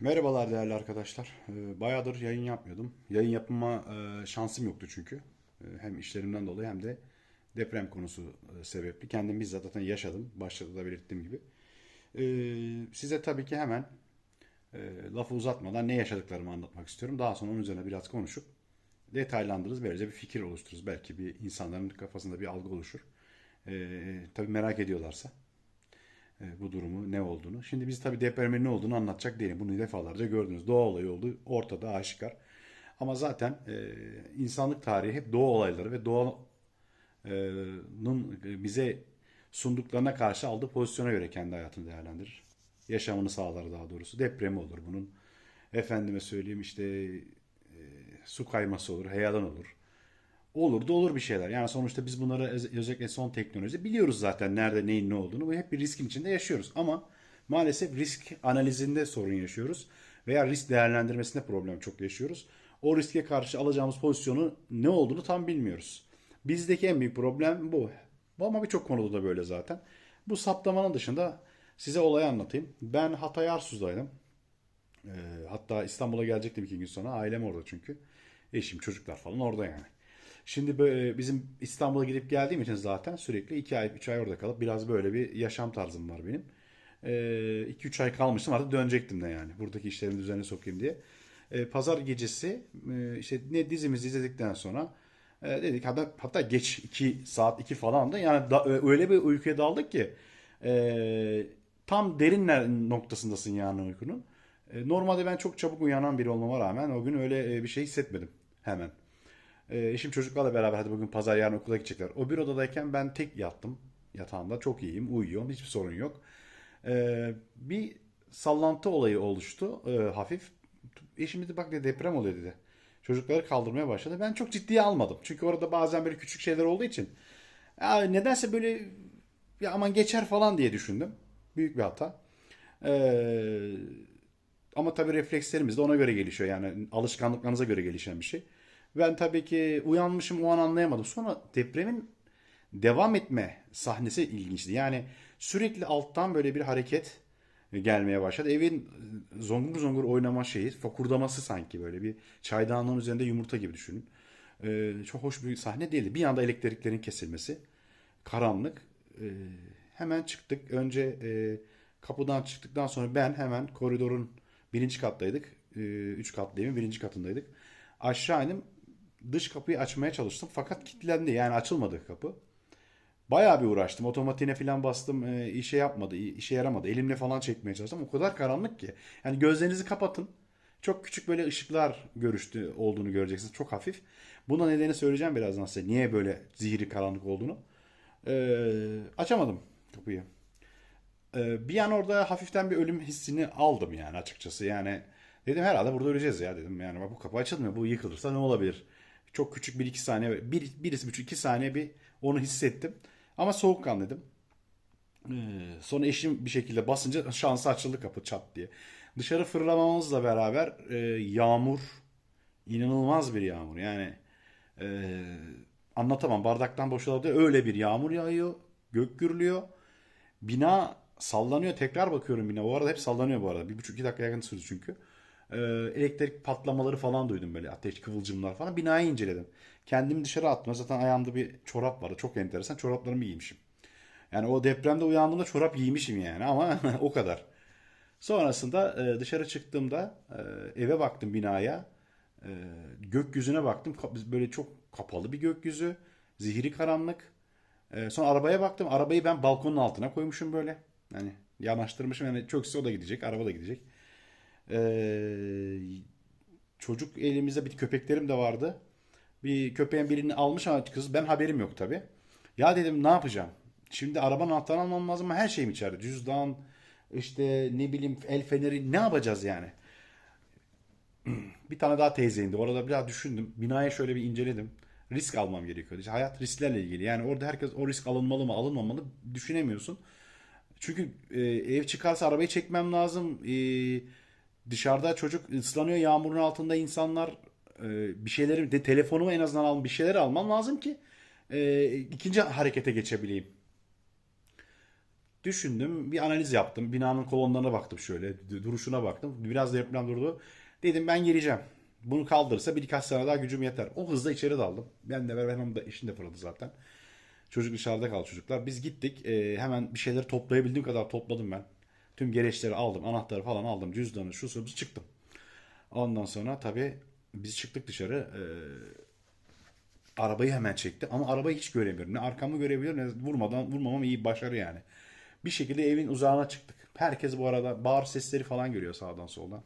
Merhabalar değerli arkadaşlar. Ee, Bayağıdır yayın yapmıyordum. Yayın yapma e, şansım yoktu çünkü. E, Hem işlerimden dolayı hem de deprem konusu e, sebepli. Kendim bizzat zaten yaşadım. Başta da belirttiğim gibi. Size tabii ki hemen lafı uzatmadan ne yaşadıklarımı anlatmak istiyorum. Daha sonra onun üzerine biraz konuşup detaylandırırız. Böylece bir fikir oluştururuz. Belki bir insanların kafasında bir algı oluşur. Tabii merak ediyorlarsa e, bu durumu ne olduğunu. Şimdi biz tabii depremin ne olduğunu anlatacak değilim. Bunu defalarca gördünüz. Doğa olayı oldu. Ortada aşikar. Ama zaten e, insanlık tarihi hep doğa olayları ve doğanın bize sunduklarına karşı aldığı pozisyona göre kendi hayatını değerlendirir. Yaşamını sağlar daha doğrusu. Depremi olur bunun. Efendime söyleyeyim işte e, su kayması olur, heyelan olur. Olur da olur bir şeyler. Yani sonuçta biz bunları öz- özellikle son teknoloji biliyoruz zaten nerede neyin ne olduğunu ve hep bir riskin içinde yaşıyoruz. Ama maalesef risk analizinde sorun yaşıyoruz veya risk değerlendirmesinde problem çok yaşıyoruz. O riske karşı alacağımız pozisyonu ne olduğunu tam bilmiyoruz. Bizdeki en büyük problem bu. Bu Ama birçok konuda da böyle zaten. Bu saptamanın dışında size olayı anlatayım. Ben Hatay Arsuz'daydım. Ee, hatta İstanbul'a gelecektim iki gün sonra. Ailem orada çünkü. Eşim, çocuklar falan orada yani. Şimdi böyle bizim İstanbul'a gidip geldiğim için zaten sürekli iki ay, üç ay orada kalıp biraz böyle bir yaşam tarzım var benim. Ee, iki üç ay kalmıştım artık dönecektim de yani. Buradaki işlerimi düzenine sokayım diye. Ee, pazar gecesi e, işte ne dizimizi izledikten sonra e, dedik hatta, hatta geç 2 saat 2 falan da yani da, öyle bir uykuya daldık ki e, tam derinler noktasındasın yani uykunun. E, Normalde ben çok çabuk uyanan biri olmama rağmen o gün öyle e, bir şey hissetmedim hemen. E, eşim çocuklarla beraber hadi bugün pazar yarın okula gidecekler. O bir odadayken ben tek yattım yatağımda. Çok iyiyim, uyuyorum. Hiçbir sorun yok. E, bir sallantı olayı oluştu e, hafif. Eşim dedi bak dedi deprem oluyor dedi. Çocukları kaldırmaya başladı. Ben çok ciddiye almadım. Çünkü orada bazen böyle küçük şeyler olduğu için. Ya nedense böyle ya aman geçer falan diye düşündüm. Büyük bir hata. Ee, ama tabii reflekslerimiz de ona göre gelişiyor. Yani alışkanlıklarınıza göre gelişen bir şey. Ben tabii ki uyanmışım o an anlayamadım. Sonra depremin devam etme sahnesi ilginçti. Yani sürekli alttan böyle bir hareket gelmeye başladı. Evin zongur zongur oynama şeyi, fokurdaması sanki böyle bir çaydanlığın üzerinde yumurta gibi düşünün. Ee, çok hoş bir sahne değildi. Bir anda elektriklerin kesilmesi, karanlık. Ee, hemen çıktık. Önce e, kapıdan çıktıktan sonra ben hemen koridorun birinci kattaydık. Ee, üç katlı evin birinci katındaydık. Aşağı indim. Dış kapıyı açmaya çalıştım. Fakat kilitlendi. Yani açılmadı kapı. Bayağı bir uğraştım. Otomatiğine falan bastım. E, işe yapmadı. işe yaramadı. Elimle falan çekmeye çalıştım. O kadar karanlık ki. Yani gözlerinizi kapatın. Çok küçük böyle ışıklar görüştü olduğunu göreceksiniz. Çok hafif. Buna nedeni söyleyeceğim birazdan size. Niye böyle zihri karanlık olduğunu. Ee, açamadım kapıyı. Ee, bir an orada hafiften bir ölüm hissini aldım yani açıkçası. Yani dedim herhalde burada öleceğiz ya dedim. Yani bak bu kapı açılmıyor. Bu yıkılırsa ne olabilir? Çok küçük bir iki saniye, bir, birisi buçuk iki saniye bir onu hissettim. Ama soğukkanlıydım. Ee, sonra eşim bir şekilde basınca şansı açıldı kapı çat diye. Dışarı fırlamamızla beraber e, yağmur, inanılmaz bir yağmur. Yani e, anlatamam. Bardaktan boşaldı. Öyle bir yağmur yağıyor. Gök gürlüyor. Bina sallanıyor. Tekrar bakıyorum bina. Bu arada hep sallanıyor bu arada. Bir buçuk iki dakika yakın sürdü çünkü. Ee, elektrik patlamaları falan duydum böyle. Ateş kıvılcımlar falan. Binayı inceledim. Kendimi dışarı attım. Zaten ayağımda bir çorap vardı. Çok enteresan. Çoraplarımı giymişim. Yani o depremde uyandığımda çorap giymişim yani ama o kadar. Sonrasında e, dışarı çıktığımda e, eve baktım binaya. E, gökyüzüne baktım. Böyle çok kapalı bir gökyüzü. Zihri karanlık. Sonra arabaya baktım. Arabayı ben balkonun altına koymuşum böyle. Yani yanaştırmışım. Yani çökse o da gidecek. Araba da gidecek. E, çocuk elimizde bir köpeklerim de vardı. Bir köpeğin birini almış ama kız ben haberim yok tabii. Ya dedim ne yapacağım? Şimdi arabanın anahtarını almam lazım ama her şeyim içeride. Cüzdan, işte ne bileyim el feneri ne yapacağız yani? Bir tane daha teyze indi. Orada biraz düşündüm. Binaya şöyle bir inceledim. Risk almam gerekiyordu. İşte hayat risklerle ilgili. Yani orada herkes o risk alınmalı mı alınmamalı düşünemiyorsun. Çünkü e, ev çıkarsa arabayı çekmem lazım. E, dışarıda çocuk ıslanıyor yağmurun altında insanlar e, bir şeyleri de telefonumu en azından al bir şeyler almam lazım ki e, ikinci harekete geçebileyim. Düşündüm, bir analiz yaptım. Binanın kolonlarına baktım şöyle, duruşuna baktım. Biraz deprem durdu. Dedim ben geleceğim. Bunu kaldırırsa birkaç sene daha gücüm yeter. O hızla içeri daldım. Ben de hanım da eşim de fırladı zaten. Çocuk dışarıda kaldı çocuklar. Biz gittik. Ee, hemen bir şeyleri toplayabildiğim kadar topladım ben. Tüm gereçleri aldım. Anahtarı falan aldım. Cüzdanı, şu su, çıktım. Ondan sonra tabii biz çıktık dışarı. Ee, arabayı hemen çekti. Ama arabayı hiç göremiyorum. Ne arkamı görebiliyorum ne vurmadan vurmamam iyi başarı yani. Bir şekilde evin uzağına çıktık. Herkes bu arada bağır sesleri falan görüyor sağdan soldan.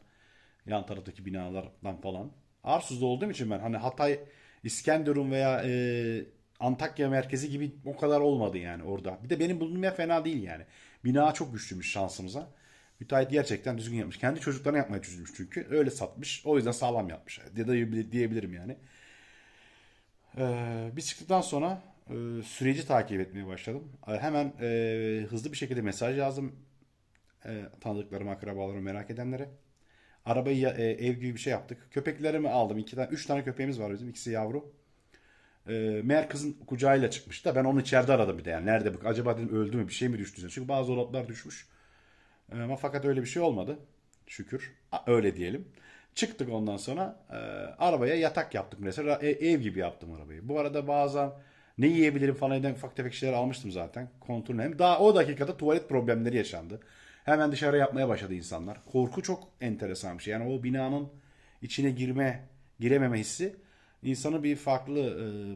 Yan taraftaki binalardan falan. Arsuz'da olduğum için ben hani Hatay, İskenderun veya e, Antakya merkezi gibi o kadar olmadı yani orada. Bir de benim bulunduğum yer fena değil yani. Bina çok güçlüymüş şansımıza. Müteahhit gerçekten düzgün yapmış. Kendi çocuklarına yapmaya çözmüş çünkü. Öyle satmış. O yüzden sağlam yapmış. Ya da diyebilirim yani. Ee, biz çıktıktan sonra e, süreci takip etmeye başladım. E, hemen e, hızlı bir şekilde mesaj yazdım. E, tanıdıklarıma, akrabalarıma, merak edenlere. Arabayı e, ev gibi bir şey yaptık. Köpeklerimi aldım. İki tane, üç tane köpeğimiz var bizim. İkisi yavru. E, meğer kızın kucağıyla çıkmış da ben onu içeride aradım bir de yani. Nerede bu? Acaba dedim öldü mü? Bir şey mi düştü? Çünkü bazı dolaplar düşmüş. E, Ama fakat öyle bir şey olmadı. Şükür. Öyle diyelim. Çıktık ondan sonra e, arabaya yatak yaptık mesela. E, ev gibi yaptım arabayı. Bu arada bazen ne yiyebilirim falan eden ufak tefek şeyler almıştım zaten. Kontrolünü hem daha o dakikada tuvalet problemleri yaşandı. Hemen dışarı yapmaya başladı insanlar. Korku çok enteresan bir şey. Yani o binanın içine girme, girememe hissi insanı bir farklı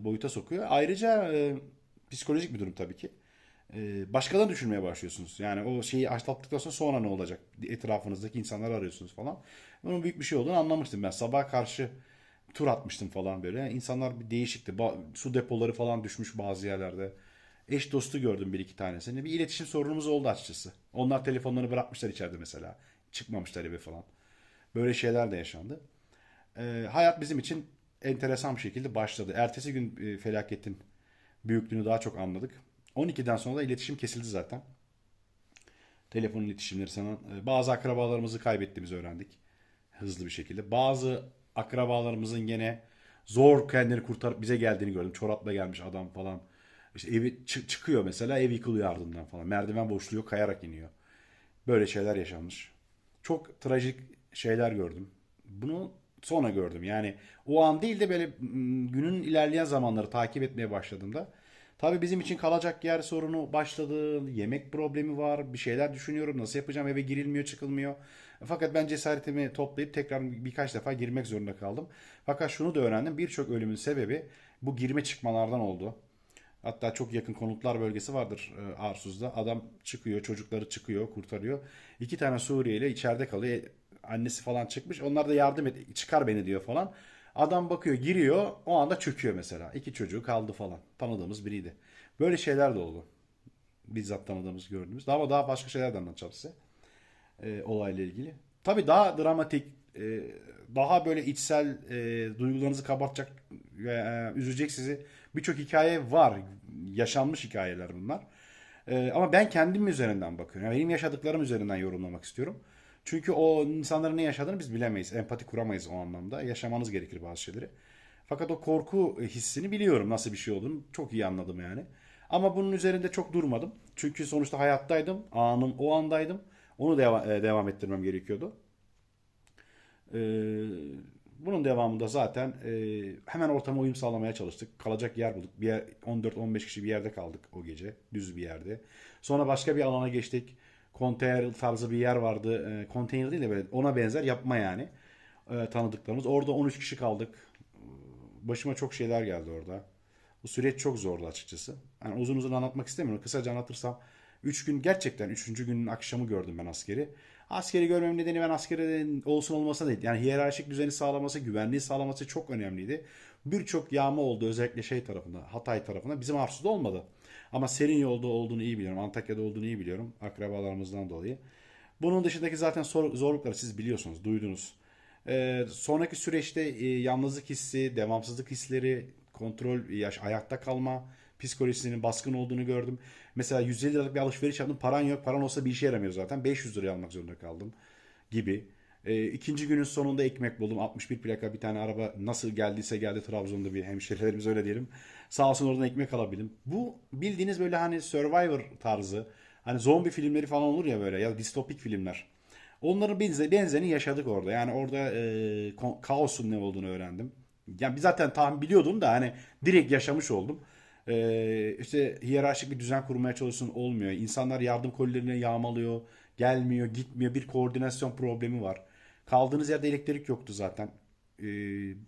e, boyuta sokuyor. Ayrıca e, psikolojik bir durum tabii ki. E, başkalarını düşünmeye başlıyorsunuz. Yani o şeyi atlattıktan sonra sonra ne olacak? Etrafınızdaki insanları arıyorsunuz falan. Bunun büyük bir şey olduğunu anlamıştım ben. Sabah karşı tur atmıştım falan böyle. İnsanlar bir değişikti. Ba- su depoları falan düşmüş bazı yerlerde. Eş dostu gördüm bir iki tanesini. Bir iletişim sorunumuz oldu açıkçası. Onlar telefonlarını bırakmışlar içeride mesela. Çıkmamışlar eve falan. Böyle şeyler de yaşandı. Ee, hayat bizim için enteresan bir şekilde başladı. Ertesi gün e, felaketin büyüklüğünü daha çok anladık. 12'den sonra da iletişim kesildi zaten. Telefon iletişimleri sana e, bazı akrabalarımızı kaybettiğimizi öğrendik hızlı bir şekilde. Bazı akrabalarımızın gene zor kendini kurtarıp bize geldiğini gördüm. Çorapla gelmiş adam falan. İşte evi çı- çıkıyor mesela ev yıkılıyor ardından falan. Merdiven boşluyor kayarak iniyor. Böyle şeyler yaşanmış. Çok trajik şeyler gördüm. Bunu sonra gördüm. Yani o an değil de böyle günün ilerleyen zamanları takip etmeye başladığımda tabii bizim için kalacak yer sorunu başladı. Yemek problemi var. Bir şeyler düşünüyorum. Nasıl yapacağım? Eve girilmiyor, çıkılmıyor. Fakat ben cesaretimi toplayıp tekrar birkaç defa girmek zorunda kaldım. Fakat şunu da öğrendim. Birçok ölümün sebebi bu girme çıkmalardan oldu. Hatta çok yakın konutlar bölgesi vardır e, Arsuz'da. Adam çıkıyor, çocukları çıkıyor, kurtarıyor. İki tane Suriyeli içeride kalıyor. E, Annesi falan çıkmış. Onlar da yardım et, çıkar beni diyor falan. Adam bakıyor, giriyor. O anda çöküyor mesela. İki çocuğu kaldı falan. Tanıdığımız biriydi. Böyle şeyler de oldu. Bizzat tanıdığımız, gördüğümüz. Ama daha başka şeyler de anlatacağım size e, olayla ilgili. Tabii daha dramatik, e, daha böyle içsel e, duygularınızı kabartacak ve e, üzecek sizi birçok hikaye var. Yaşanmış hikayeler bunlar. E, ama ben kendim üzerinden bakıyorum. Yani benim yaşadıklarım üzerinden yorumlamak istiyorum. Çünkü o insanların ne yaşadığını biz bilemeyiz. Empati kuramayız o anlamda. Yaşamanız gerekir bazı şeyleri. Fakat o korku hissini biliyorum nasıl bir şey olduğunu. Çok iyi anladım yani. Ama bunun üzerinde çok durmadım. Çünkü sonuçta hayattaydım. Anım o andaydım. Onu deva- e, devam ettirmem gerekiyordu. Ee, bunun devamında zaten e, hemen ortama uyum sağlamaya çalıştık. Kalacak yer bulduk. Bir yer, 14-15 kişi bir yerde kaldık o gece. Düz bir yerde. Sonra başka bir alana geçtik. Konteyner tarzı bir yer vardı. Konteyner değil de böyle ona benzer yapma yani. E, tanıdıklarımız. Orada 13 kişi kaldık. Başıma çok şeyler geldi orada. Bu süreç çok zordu açıkçası. Yani uzun uzun anlatmak istemiyorum. Kısaca anlatırsam 3 gün gerçekten 3. günün akşamı gördüm ben askeri. Askeri görmem nedeni ben askeri olsun olmasa değil. Yani hiyerarşik düzeni sağlaması, güvenliği sağlaması çok önemliydi. Birçok yağma oldu özellikle şey tarafında, Hatay tarafında. Bizim Arsu'da olmadı. Ama serin yolda olduğunu iyi biliyorum. Antakya'da olduğunu iyi biliyorum. Akrabalarımızdan dolayı. Bunun dışındaki zaten zorlukları siz biliyorsunuz, duydunuz. Ee, sonraki süreçte e, yalnızlık hissi, devamsızlık hisleri, kontrol, yaş, ayakta kalma psikolojisinin baskın olduğunu gördüm. Mesela 150 liralık bir alışveriş yaptım. Paran yok. Paran olsa bir işe yaramıyor zaten. 500 liraya almak zorunda kaldım gibi. Ee, ikinci günün sonunda ekmek buldum. 61 plaka bir tane araba nasıl geldiyse geldi Trabzon'da bir hemşehrilerimiz öyle diyelim. Sağ olsun oradan ekmek alabildim. Bu bildiğiniz böyle hani Survivor tarzı Hani zombi filmleri falan olur ya böyle ya distopik filmler. Onların benze, benzerini yaşadık orada. Yani orada e, kaosun ne olduğunu öğrendim. Yani zaten tahmin biliyordum da hani direkt yaşamış oldum. E, işte hiyerarşik bir düzen kurmaya çalışıyorsun olmuyor. İnsanlar yardım kolilerine yağmalıyor. Gelmiyor, gitmiyor. Bir koordinasyon problemi var. Kaldığınız yerde elektrik yoktu zaten. E,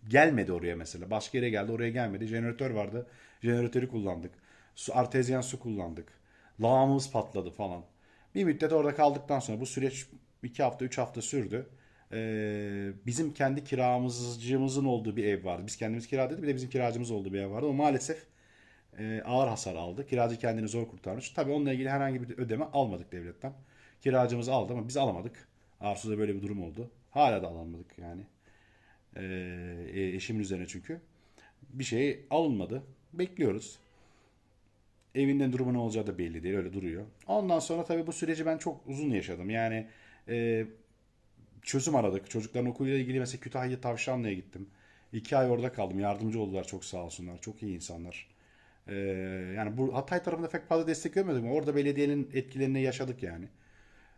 gelmedi oraya mesela. Başka yere geldi, oraya gelmedi. Jeneratör vardı. Jeneratörü kullandık. Su, artezyen su kullandık. Lağımız patladı falan. Bir müddet orada kaldıktan sonra bu süreç iki hafta, üç hafta sürdü. Ee, bizim kendi kiramızcımızın olduğu bir ev vardı. Biz kendimiz kira dedik bir de bizim kiracımız olduğu bir ev vardı. O maalesef e, ağır hasar aldı. Kiracı kendini zor kurtarmış. Tabii onunla ilgili herhangi bir ödeme almadık devletten. Kiracımız aldı ama biz alamadık. Arsu'da böyle bir durum oldu. Hala da alamadık yani. Ee, e, eşimin üzerine çünkü. Bir şey alınmadı. Bekliyoruz. Evinden durumu ne olacağı da belli değil. Öyle duruyor. Ondan sonra tabii bu süreci ben çok uzun yaşadım. Yani e, çözüm aradık. Çocukların okuluyla ilgili mesela Kütahya Tavşanlı'ya gittim. İki ay orada kaldım. Yardımcı oldular çok sağ olsunlar. Çok iyi insanlar. Ee, yani bu Hatay tarafında pek fazla destek görmedik ama orada belediyenin etkilerini yaşadık yani.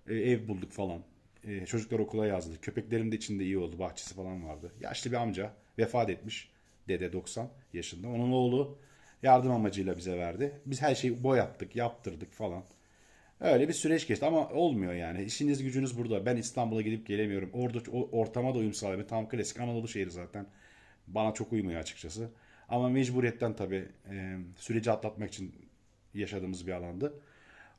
Ee, ev bulduk falan. Ee, çocuklar okula yazdık. Köpeklerin de içinde iyi oldu. Bahçesi falan vardı. Yaşlı bir amca vefat etmiş. Dede 90 yaşında. Onun oğlu yardım amacıyla bize verdi. Biz her şeyi boyattık, yaptırdık falan. Öyle bir süreç geçti ama olmuyor yani. İşiniz gücünüz burada. Ben İstanbul'a gidip gelemiyorum. Orada o ortama da uyum sağlayamıyorum. Tam klasik Anadolu şehri zaten. Bana çok uymuyor açıkçası. Ama mecburiyetten tabii e, süreci atlatmak için yaşadığımız bir alandı.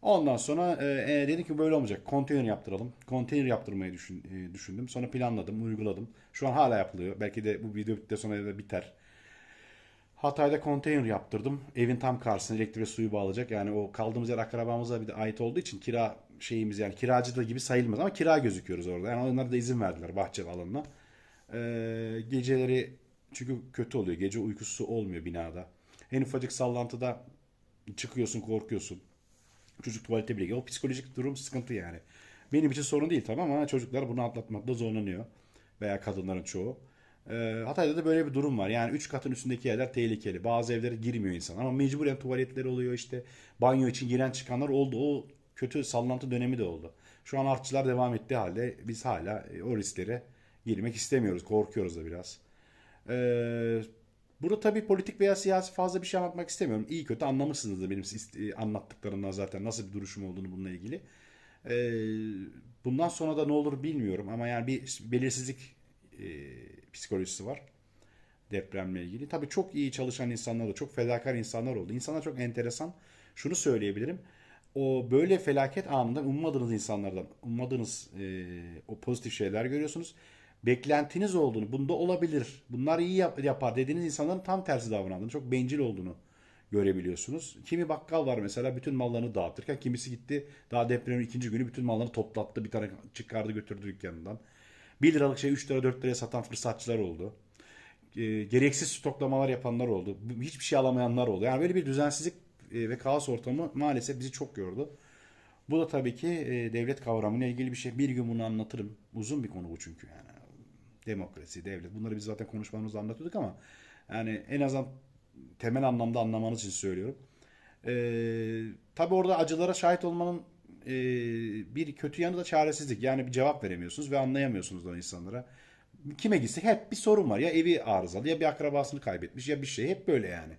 Ondan sonra e, e, dedim ki böyle olmayacak. Konteyner yaptıralım. Konteyner yaptırmayı düşün, e, düşündüm. Sonra planladım, uyguladım. Şu an hala yapılıyor. Belki de bu video bittikten sonra da biter. Hatay'da konteyner yaptırdım. Evin tam karşısına elektrik ve suyu bağlayacak. Yani o kaldığımız yer akrabamıza bir de ait olduğu için kira şeyimiz yani kiracı da gibi sayılmaz ama kira gözüküyoruz orada. Yani onlara da izin verdiler bahçe alanına. Ee, geceleri çünkü kötü oluyor. Gece uykusu olmuyor binada. En ufacık sallantıda çıkıyorsun, korkuyorsun. Çocuk tuvalete bile gidiyor. O psikolojik durum sıkıntı yani. Benim için sorun değil tamam ama çocuklar bunu atlatmakta zorlanıyor. Veya kadınların çoğu. Ee, Hatay'da da böyle bir durum var. Yani 3 katın üstündeki yerler tehlikeli. Bazı evlere girmiyor insan ama mecburen tuvaletleri oluyor işte. Banyo için giren çıkanlar oldu. O kötü sallantı dönemi de oldu. Şu an artçılar devam ettiği halde biz hala e, o risklere girmek istemiyoruz. Korkuyoruz da biraz. Ee, burada tabii politik veya siyasi fazla bir şey anlatmak istemiyorum. İyi kötü anlamışsınızdır benim ist- anlattıklarımdan zaten nasıl bir duruşum olduğunu bununla ilgili. Ee, bundan sonra da ne olur bilmiyorum ama yani bir belirsizlik e, psikolojisi var depremle ilgili. Tabii çok iyi çalışan insanlar da çok fedakar insanlar oldu. İnsanlar çok enteresan. Şunu söyleyebilirim. O böyle felaket anında ummadığınız insanlardan, ummadığınız e, o pozitif şeyler görüyorsunuz. Beklentiniz olduğunu, bunda olabilir, bunlar iyi yap- yapar dediğiniz insanların tam tersi davrandığını, çok bencil olduğunu görebiliyorsunuz. Kimi bakkal var mesela bütün mallarını dağıtırken kimisi gitti daha depremin ikinci günü bütün mallarını toplattı bir tane çıkardı götürdü dükkanından. 1 liralık şey 3 lira 4 liraya satan fırsatçılar oldu. E, gereksiz stoklamalar yapanlar oldu. Hiçbir şey alamayanlar oldu. Yani böyle bir düzensizlik e, ve kaos ortamı maalesef bizi çok yordu. Bu da tabii ki e, devlet kavramıyla ilgili bir şey. Bir gün bunu anlatırım. Uzun bir konu bu çünkü yani. Demokrasi, devlet. Bunları biz zaten konuşmamızda anlatıyorduk ama yani en azından temel anlamda anlamanız için söylüyorum. Ee, tabii orada acılara şahit olmanın e, bir kötü yanı da çaresizlik. Yani bir cevap veremiyorsunuz ve anlayamıyorsunuz o insanlara. Kime gitsek hep bir sorun var. Ya evi arızalı ya bir akrabasını kaybetmiş ya bir şey. Hep böyle yani.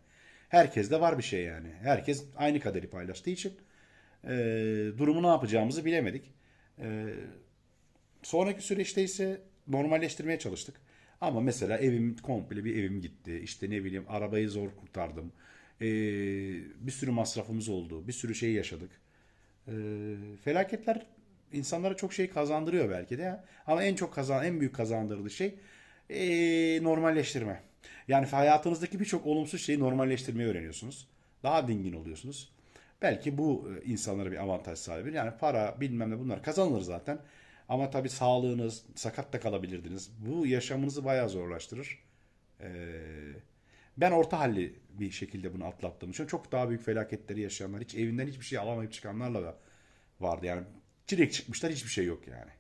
Herkeste var bir şey yani. Herkes aynı kaderi paylaştığı için e, durumu ne yapacağımızı bilemedik. E, Sonraki süreçte ise normalleştirmeye çalıştık. Ama mesela evim komple bir evim gitti. İşte ne bileyim arabayı zor kurtardım. Ee, bir sürü masrafımız oldu. Bir sürü şey yaşadık. Ee, felaketler insanlara çok şey kazandırıyor belki de. Ama en çok kazan, en büyük kazandırdığı şey ee, normalleştirme. Yani hayatınızdaki birçok olumsuz şeyi normalleştirmeyi öğreniyorsunuz. Daha dingin oluyorsunuz. Belki bu e, insanlara bir avantaj sağlayabilir. Yani para bilmem ne bunlar kazanılır zaten. Ama tabii sağlığınız, sakat da kalabilirdiniz. Bu yaşamınızı bayağı zorlaştırır. Ee, ben orta halli bir şekilde bunu atlattığım için çok daha büyük felaketleri yaşayanlar, hiç evinden hiçbir şey alamayıp çıkanlarla da vardı. Yani direkt çıkmışlar hiçbir şey yok yani.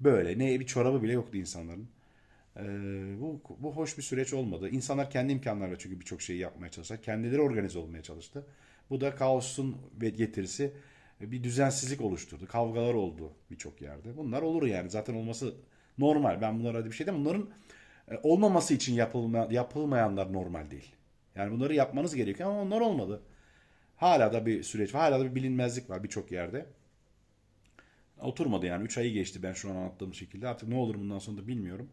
Böyle ne bir çorabı bile yoktu insanların. Ee, bu, bu hoş bir süreç olmadı. İnsanlar kendi imkanlarıyla çünkü birçok şeyi yapmaya çalıştılar. Kendileri organize olmaya çalıştı. Bu da kaosun getirisi. Bir düzensizlik oluşturdu. Kavgalar oldu birçok yerde. Bunlar olur yani. Zaten olması normal. Ben bunlara bir şey demem. Bunların e, olmaması için yapılma, yapılmayanlar normal değil. Yani bunları yapmanız gerekiyor ama onlar olmadı. Hala da bir süreç var. Hala da bir bilinmezlik var birçok yerde. Oturmadı yani. 3 ayı geçti ben şu an anlattığım şekilde. Artık ne olur bundan sonra da bilmiyorum.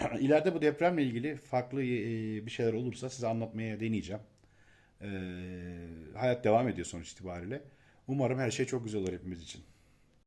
İleride bu depremle ilgili farklı e, bir şeyler olursa size anlatmaya deneyeceğim. E, hayat devam ediyor sonuç itibariyle. Umarım her şey çok güzel olur hepimiz için.